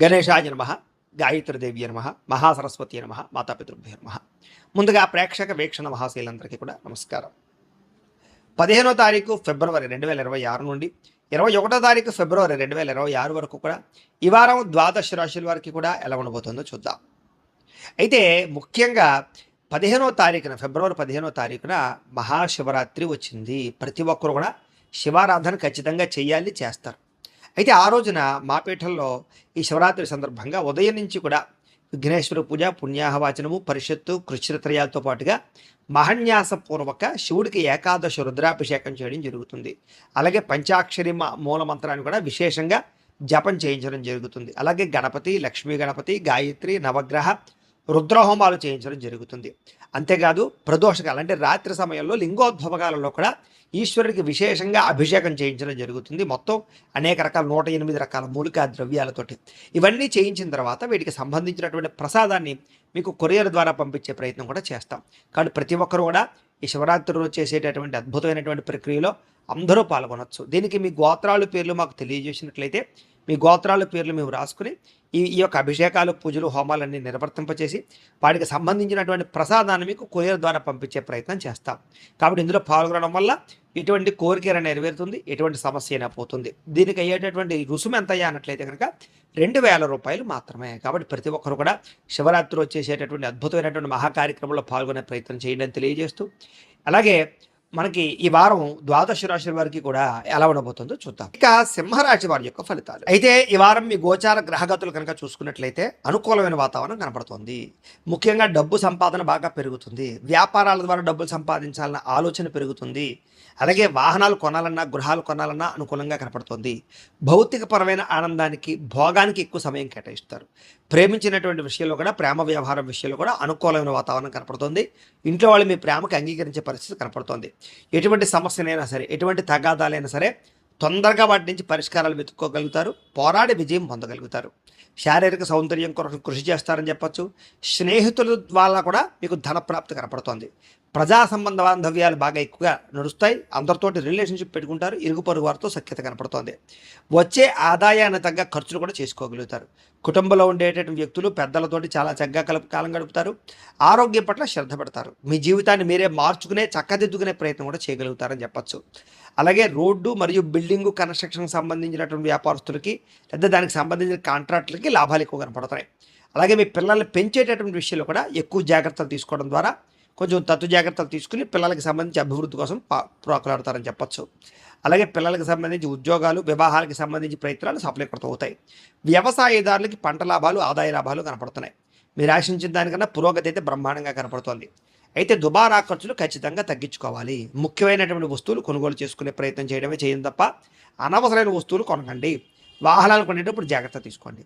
గణేశాయ నమ గాయత్రిదేవి నమ మహాసరస్వతి నమ మాతాపితృభ్య నమ. ముందుగా ప్రేక్షక వీక్షణ మహాశీలందరికీ కూడా నమస్కారం. పదిహేనో తారీఖు ఫిబ్రవరి రెండు వేల ఇరవై ఆరు నుండి ఇరవై ఒకటో తారీఖు ఫిబ్రవరి రెండు వేల ఇరవై ఆరు వరకు కూడా ఈ వారం ద్వాదశ రాశుల వారికి కూడా ఎలా ఉండబోతుందో చూద్దాం. అయితే ముఖ్యంగా పదిహేనో తారీఖున ఫిబ్రవరి పదిహేనో తారీఖున మహాశివరాత్రి వచ్చింది. ప్రతి ఒక్కరు కూడా శివారాధన ఖచ్చితంగా చేయాలి చేస్తారు. అయితే ఆ రోజున మా ఈ శివరాత్రి సందర్భంగా ఉదయం నుంచి కూడా విఘ్నేశ్వర పూజ పుణ్యాహవాచనము పరిషత్తు కృష్ణత్రయాలతో పాటుగా మహన్యాసపూర్వక శివుడికి ఏకాదశ రుద్రాభిషేకం చేయడం జరుగుతుంది. అలాగే పంచాక్షరి మ- మూల మంత్రాన్ని కూడా విశేషంగా జపం చేయించడం జరుగుతుంది. అలాగే గణపతి లక్ష్మీ గణపతి గాయత్రి నవగ్రహ రుద్రహోమాలు చేయించడం జరుగుతుంది. అంతేకాదు ప్రదోషకాలు అంటే రాత్రి సమయంలో లింగోద్భవకాలలో కూడా ఈశ్వరుడికి విశేషంగా అభిషేకం చేయించడం జరుగుతుంది. మొత్తం అనేక రకాల నూట ఎనిమిది రకాల మూలికా ద్రవ్యాలతోటి. ఇవన్నీ చేయించిన తర్వాత వీటికి సంబంధించినటువంటి ప్రసాదాన్ని మీకు కొరియర్ ద్వారా పంపించే ప్రయత్నం కూడా చేస్తాం. కాబట్టి ప్రతి ఒక్కరు కూడా ఈ శివరాత్రి రోజు చేసేటటువంటి అద్భుతమైనటువంటి ప్రక్రియలో అందరూ పాల్గొనవచ్చు దీనికి మీ గోత్రాల పేర్లు మాకు తెలియజేసినట్లయితే మీ గోత్రాల పేర్లు మేము రాసుకుని ఈ ఈ యొక్క అభిషేకాలు పూజలు హోమాలన్నీ నిర్వర్తింపచేసి వాటికి సంబంధించినటువంటి ప్రసాదాన్ని మీకు కొరియర్ ద్వారా పంపించే ప్రయత్నం చేస్తాం. కాబట్టి ఇందులో పాల్గొనడం వల్ల ఎటువంటి కోరికేర నెరవేరుతుంది? ఎటువంటి సమస్య అయినా పోతుంది. దీనికి అయ్యేటటువంటి రుసుము ఎంత అయ్యా అన్నట్లయితే కనుక రెండు వేల రూపాయలు మాత్రమే. కాబట్టి ప్రతి ఒక్కరు కూడా శివరాత్రి వచ్చేసేటటువంటి అద్భుతమైనటువంటి మహాకార్యక్రమంలో పాల్గొనే ప్రయత్నం చేయండి అని తెలియజేస్తూ అలాగే మనకి ఈ వారం ద్వాదశ రాశుల వారికి కూడా ఎలా ఉండబోతుందో చూద్దాం. ఇక సింహరాశి వారి యొక్క ఫలితాలు. అయితే ఈ వారం మీ గోచార గ్రహగతులు కనుక చూసుకున్నట్లయితే అనుకూలమైన వాతావరణం కనపడుతుంది ముఖ్యంగా డబ్బు సంపాదన బాగా పెరుగుతుంది. వ్యాపారాల ద్వారా డబ్బులు సంపాదించాలన్న ఆలోచన పెరుగుతుంది. అలాగే వాహనాలు కొనాలన్నా గృహాలు కొనాలన్నా అనుకూలంగా కనపడుతుంది. భౌతికపరమైన ఆనందానికి భోగానికి ఎక్కువ సమయం కేటాయిస్తారు. ప్రేమించినటువంటి విషయంలో కూడా ప్రేమ వ్యవహారం విషయంలో కూడా అనుకూలమైన వాతావరణం కనపడుతుంది. ఇంట్లో వాళ్ళు మీ ప్రేమకు అంగీకరించే పరిస్థితి కనపడుతుంది. ఎటువంటి సమస్యనైనా సరే ఎటువంటి తగాదాలైనా సరే తొందరగా వాటి నుంచి పరిష్కారాలు వెతుక్కోగలుగుతారు పోరాడి విజయం పొందగలుగుతారు. శారీరక సౌందర్యం కొరకు కృషి చేస్తారని చెప్పొచ్చు. స్నేహితుల ద్వారా కూడా మీకు ధన ప్రాప్తి కనపడుతోంది. ప్రజా సంబంధ బాంధవ్యాలు బాగా ఎక్కువగా నడుస్తాయి. అందరితోటి రిలేషన్షిప్ పెట్టుకుంటారు. ఇరుగు పొరుగు వారితో సఖ్యత కనపడుతోంది. వచ్చే ఆదాయాన్ని తగ్గ ఖర్చులు కూడా చేసుకోగలుగుతారు. కుటుంబంలో ఉండేటటువంటి వ్యక్తులు పెద్దలతోటి చాలా చక్కగా కలుపు కాలం గడుపుతారు. ఆరోగ్యం పట్ల శ్రద్ధ పెడతారు. మీ జీవితాన్ని మీరే మార్చుకునే చక్కదిద్దుకునే ప్రయత్నం కూడా చేయగలుగుతారని చెప్పొచ్చు. అలాగే రోడ్డు మరియు బిల్డింగు కన్స్ట్రక్షన్కి సంబంధించినటువంటి వ్యాపారస్తులకి లేదా దానికి సంబంధించిన కాంట్రాక్టులకి లాభాలు ఎక్కువ కనపడతాయి అలాగే మీ పిల్లల్ని పెంచేటటువంటి విషయంలో కూడా ఎక్కువ జాగ్రత్తలు తీసుకోవడం ద్వారా కొంచెం తత్తు జాగ్రత్తలు తీసుకుని పిల్లలకి సంబంధించి అభివృద్ధి కోసం ప్రోకలాడతారని చెప్పచ్చు. అలాగే పిల్లలకు సంబంధించి ఉద్యోగాలు వివాహాలకు సంబంధించి ప్రయత్నాలు సఫలీకృతం అవుతాయి. వ్యవసాయదారులకి పంట లాభాలు ఆదాయ లాభాలు కనపడుతున్నాయి. మీరు ఆశించిన దానికన్నా పురోగతి అయితే బ్రహ్మాండంగా కనపడుతోంది. అయితే దుబారా ఖర్చులు ఖచ్చితంగా తగ్గించుకోవాలి. ముఖ్యమైనటువంటి వస్తువులు కొనుగోలు చేసుకునే ప్రయత్నం చేయడమే చేయడం తప్ప అనవసరమైన వస్తువులు కొనకండి. వాహనాలు కొనేటప్పుడు జాగ్రత్త తీసుకోండి.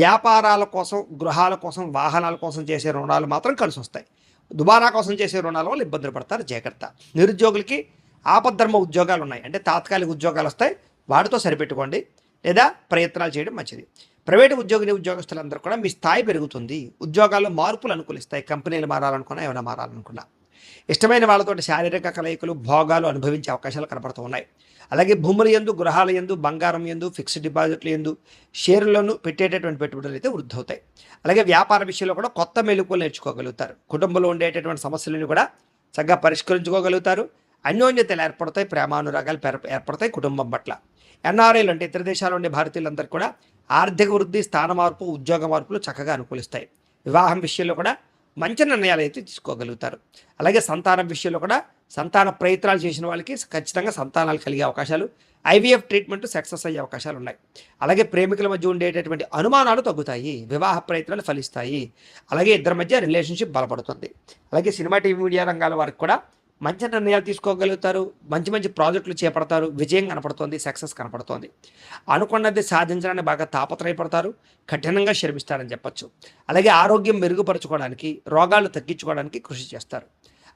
వ్యాపారాల కోసం గృహాల కోసం వాహనాల కోసం చేసే రుణాలు మాత్రం కలిసి వస్తాయి దుబారా కోసం చేసే రుణాల వల్ల ఇబ్బందులు పడతారు. జాగ్రత్త. నిరుద్యోగులకి ఆపద్ధర్మ ఉద్యోగాలు ఉన్నాయి. అంటే తాత్కాలిక ఉద్యోగాలు వస్తాయి. వాటితో సరిపెట్టుకోండి. లేదా ప్రయత్నాలు చేయడం మంచిది. ప్రైవేటు ఉద్యోగిని ఉద్యోగస్తులందరూ కూడా మీ స్థాయి పెరుగుతుంది. ఉద్యోగాల్లో మార్పులు అనుకూలిస్తాయి. కంపెనీలు మారాలనుకున్నా ఏమైనా మారాలనుకున్నా. ఇష్టమైన వాళ్ళతోటి శారీరక కలయికలు భోగాలు అనుభవించే అవకాశాలు కనపడుతూ ఉన్నాయి. అలాగే భూముల ఎందు గృహాల ఎందు బంగారం ఎందు ఫిక్స్డ్ డిపాజిట్లు ఎందు షేర్లను పెట్టేటటువంటి పెట్టుబడులు అయితే వృద్ధి అవుతాయి అలాగే వ్యాపార విషయంలో కూడా కొత్త మెలకువలు నేర్చుకోగలుగుతారు. కుటుంబంలో ఉండేటటువంటి సమస్యలను కూడా చక్కగా పరిష్కరించుకోగలుగుతారు. అన్యోన్యతలు ఏర్పడతాయి ప్రేమానురాగాలు ఏర్పడతాయి కుటుంబం పట్ల. ఎన్ఆర్ఐలు అంటే ఇతర దేశాలు ఉండే భారతీయులందరూ కూడా ఆర్థిక వృద్ధి స్థాన మార్పు ఉద్యోగ మార్పులు చక్కగా అనుకూలిస్తాయి. వివాహం విషయంలో కూడా మంచి నిర్ణయాలు అయితే తీసుకోగలుగుతారు. అలాగే సంతానం విషయంలో కూడా సంతాన ప్రయత్నాలు చేసిన వాళ్ళకి ఖచ్చితంగా సంతానాలు కలిగే అవకాశాలు ఐవీఎఫ్ ట్రీట్మెంట్ సక్సెస్ అయ్యే అవకాశాలు ఉన్నాయి. అలాగే ప్రేమికుల మధ్య ఉండేటటువంటి అనుమానాలు తగ్గుతాయి వివాహ ప్రయత్నాలు ఫలిస్తాయి. అలాగే ఇద్దరి మధ్య రిలేషన్షిప్ బలపడుతుంది. అలాగే సినిమా టీవీ మీడియా రంగాల వారికి కూడా మంచి నిర్ణయాలు తీసుకోగలుగుతారు. మంచి మంచి ప్రాజెక్టులు చేపడతారు. విజయం కనపడుతోంది. సక్సెస్ కనపడుతోంది. అనుకున్నది సాధించడానికి బాగా తాపత్రయపడతారు. కఠినంగా శ్రమిస్తారని చెప్పొచ్చు. అలాగే ఆరోగ్యం మెరుగుపరచుకోవడానికి రోగాలు తగ్గించుకోవడానికి కృషి చేస్తారు.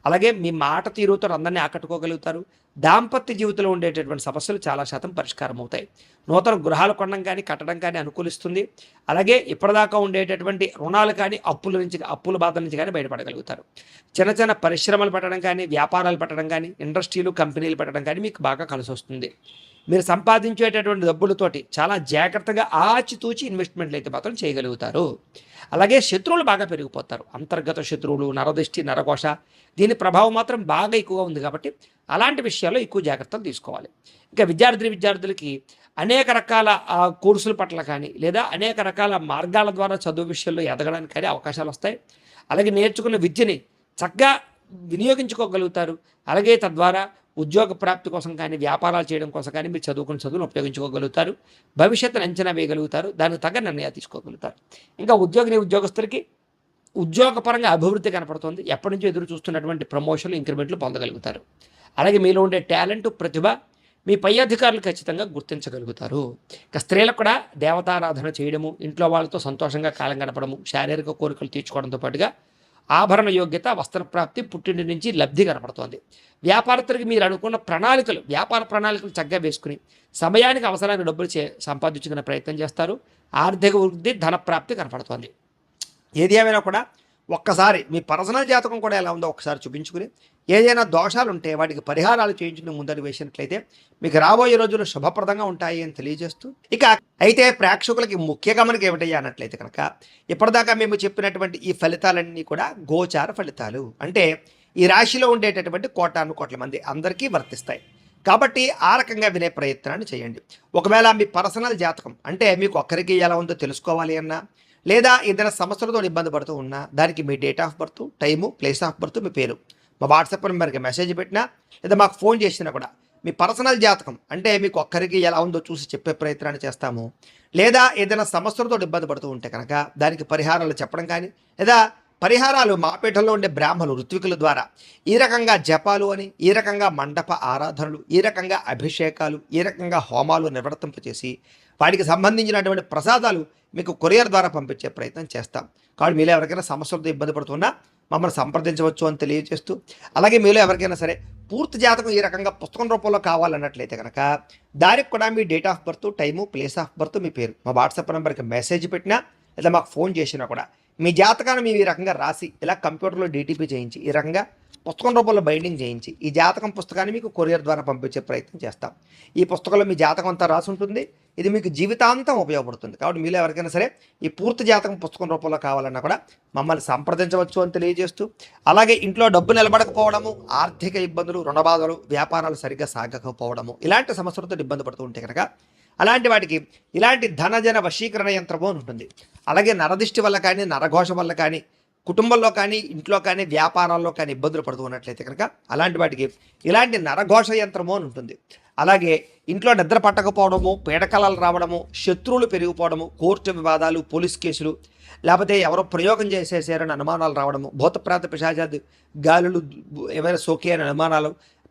అలాగే మీ మాట తీరుతో అందరినీ ఆకట్టుకోగలుగుతారు. దాంపత్య జీవితంలో ఉండేటటువంటి సమస్యలు చాలా శాతం పరిష్కారం అవుతాయి. నూతన గృహాలు కొనడం కానీ కట్టడం కానీ అనుకూలిస్తుంది. అలాగే ఇప్పటిదాకా ఉండేటటువంటి రుణాలు కానీ అప్పుల నుంచి అప్పుల బాధల నుంచి కానీ బయటపడగలుగుతారు. చిన్న చిన్న పరిశ్రమలు పెట్టడం కానీ వ్యాపారాలు పెట్టడం కానీ ఇండస్ట్రీలు కంపెనీలు పెట్టడం కానీ మీకు బాగా కలిసి వస్తుంది మీరు సంపాదించేటటువంటి డబ్బులతోటి చాలా జాగ్రత్తగా ఆచితూచి ఇన్వెస్ట్మెంట్లు అయితే మాత్రం చేయగలుగుతారు. అలాగే శత్రువులు బాగా పెరిగిపోతారు. అంతర్గత శత్రువులు నరదృష్టి నరకోశ దీని ప్రభావం మాత్రం బాగా ఎక్కువగా ఉంది కాబట్టి అలాంటి విషయాల్లో ఎక్కువ జాగ్రత్తలు తీసుకోవాలి. ఇంకా విద్యార్థి విద్యార్థులకి అనేక రకాల కోర్సుల పట్ల కానీ లేదా అనేక రకాల మార్గాల ద్వారా చదువు విషయంలో ఎదగడానికి కానీ అవకాశాలు వస్తాయి. అలాగే నేర్చుకున్న విద్యని చక్కగా వినియోగించుకోగలుగుతారు. అలాగే తద్వారా ఉద్యోగ ప్రాప్తి కోసం కానీ వ్యాపారాలు చేయడం కోసం కానీ మీరు చదువుకున్న చదువును ఉపయోగించుకోగలుగుతారు. భవిష్యత్తును అంచనా వేయగలుగుతారు. దానికి తగ్గ నిర్ణయాలు తీసుకోగలుగుతారు. ఇంకా ఉద్యోగిని ఉద్యోగస్తులకి ఉద్యోగపరంగా అభివృద్ధి కనపడుతుంది. ఎప్పటి నుంచో ఎదురు చూస్తున్నటువంటి ప్రమోషన్లు ఇంక్రిమెంట్లు పొందగలుగుతారు. అలాగే మీలో ఉండే టాలెంట్ ప్రతిభ మీ పై అధికారులు ఖచ్చితంగా గుర్తించగలుగుతారు. ఇక స్త్రీలకు కూడా దేవతారాధన చేయడము ఇంట్లో వాళ్ళతో సంతోషంగా కాలం గడపడము శారీరక కోరికలు తీర్చుకోవడంతో పాటుగా ఆభరణ యోగ్యత వస్త్ర ప్రాప్తి పుట్టింటి నుంచి లబ్ధి కనపడుతోంది వ్యాపారస్తులకు మీరు అనుకున్న ప్రణాళికలు వ్యాపార ప్రణాళికలు చక్కగా వేసుకుని సమయానికి అవసరానికి డబ్బులు చే సంపాదించుకునే ప్రయత్నం చేస్తారు. ఆర్థిక వృద్ధి ధన ప్రాప్తి కనపడుతోంది. ఏది ఏమైనా కూడా ఒక్కసారి మీ పర్సనల్ జాతకం కూడా ఎలా ఉందో ఒకసారి చూపించుకుని ఏదైనా దోషాలు ఉంటే వాటికి పరిహారాలు చేయించడం ముందడు వేసినట్లయితే మీకు రాబోయే రోజులు శుభప్రదంగా ఉంటాయి అని తెలియజేస్తూ ఇక అయితే ప్రేక్షకులకి ముఖ్య గమనిక ఏమిటయ్యా అన్నట్లయితే కనుక ఇప్పటిదాకా మేము చెప్పినటువంటి ఈ ఫలితాలన్నీ కూడా గోచార ఫలితాలు. అంటే ఈ రాశిలో ఉండేటటువంటి కోటాను కోట్ల మంది అందరికీ వర్తిస్తాయి. కాబట్టి ఆ రకంగా వినే ప్రయత్నాన్ని చేయండి. ఒకవేళ మీ పర్సనల్ జాతకం అంటే మీకు ఒక్కరికి ఎలా ఉందో తెలుసుకోవాలి అన్నా లేదా ఏదైనా సమస్యలతో ఇబ్బంది పడుతూ ఉన్నా దానికి మీ date of birth time place of birth మీ పేరు. మా వాట్సాప్ నెంబర్కి మెసేజ్ పెట్టినా లేదా మాకు ఫోన్ చేసినా కూడా మీ పర్సనల్ జాతకం అంటే మీకు ఒక్కరికి ఎలా ఉందో చూసి చెప్పే ప్రయత్నాన్ని చేస్తాము. లేదా ఏదైనా సమస్యలతో ఇబ్బంది పడుతూ ఉంటే కనుక దానికి పరిహారాలు చెప్పడం కానీ లేదా పరిహారాలు మాపేటలో ఉండే బ్రాహ్మణులు ఋత్వికుల ద్వారా ఈ రకంగా జపాలు అని ఈ రకంగా మండప ఆరాధనలు ఈ రకంగా అభిషేకాలు ఈ రకంగా హోమాలు నిర్వర్తింపచేసి వాటికి సంబంధించినటువంటి ప్రసాదాలు మీకు కొరియర్ ద్వారా పంపించే ప్రయత్నం చేస్తాం. కాబట్టి మీరు ఎవరికైనా సమస్యలతో ఇబ్బంది పడుతున్నా మమ్మల్ని సంప్రదించవచ్చు అని తెలియజేస్తూ అలాగే మీలో ఎవరికైనా సరే పూర్తి జాతకం ఈ రకంగా పుస్తకం రూపంలో కావాలన్నట్లయితే కనుక దానికి కూడా మీ date of birth time place of birth మీ పేరు మా వాట్సాప్ నెంబర్కి మెసేజ్ పెట్టినా లేదా మాకు ఫోన్ చేసినా కూడా మీ జాతకాన్ని మేము ఈ రకంగా రాసి ఇలా కంప్యూటర్లో డీటీపీ చేయించి ఈ రకంగా పుస్తకం రూపంలో బైండింగ్ చేయించి ఈ జాతకం పుస్తకాన్ని మీకు కొరియర్ ద్వారా పంపించే ప్రయత్నం చేస్తాం. ఈ పుస్తకంలో మీ జాతకం అంతా రాసి ఉంటుంది. ఇది మీకు జీవితాంతం ఉపయోగపడుతుంది. కాబట్టి మీలో ఎవరికైనా సరే ఈ పూర్తి జాతకం పుస్తకం రూపంలో కావాలన్నా కూడా మమ్మల్ని సంప్రదించవచ్చు అని తెలియజేస్తూ అలాగే ఇంట్లో డబ్బు నిలబడకపోవడము ఆర్థిక ఇబ్బందులు రుణబాధలు వ్యాపారాలు సరిగ్గా సాగకపోవడము ఇలాంటి సమస్యలతో ఇబ్బంది పడుతూ ఉంటే కనుక అలాంటి వాటికి ఇలాంటి ధనజన వశీకరణ యంత్రము అని ఉంటుంది. అలాగే నరదిష్టి వల్ల కానీ నరఘోష వల్ల కానీ కుటుంబంలో కానీ ఇంట్లో కానీ వ్యాపారాల్లో కానీ ఇబ్బందులు పడుతూ ఉన్నట్లయితే కనుక అలాంటి వాటికి ఇలాంటి నరఘోష యంత్రము అని ఉంటుంది. అలాగే ఇంట్లో నిద్ర పట్టకపోవడము పీడకలలు రావడము శత్రువులు పెరిగిపోవడము కోర్టు వివాదాలు పోలీస్ కేసులు లేకపోతే ఎవరో ప్రయోగం చేసేసారని అనుమానాలు రావడము భూతప్రాంత పిశాచాది గాలులు ఏమైనా సోకే అని అనుమానాలు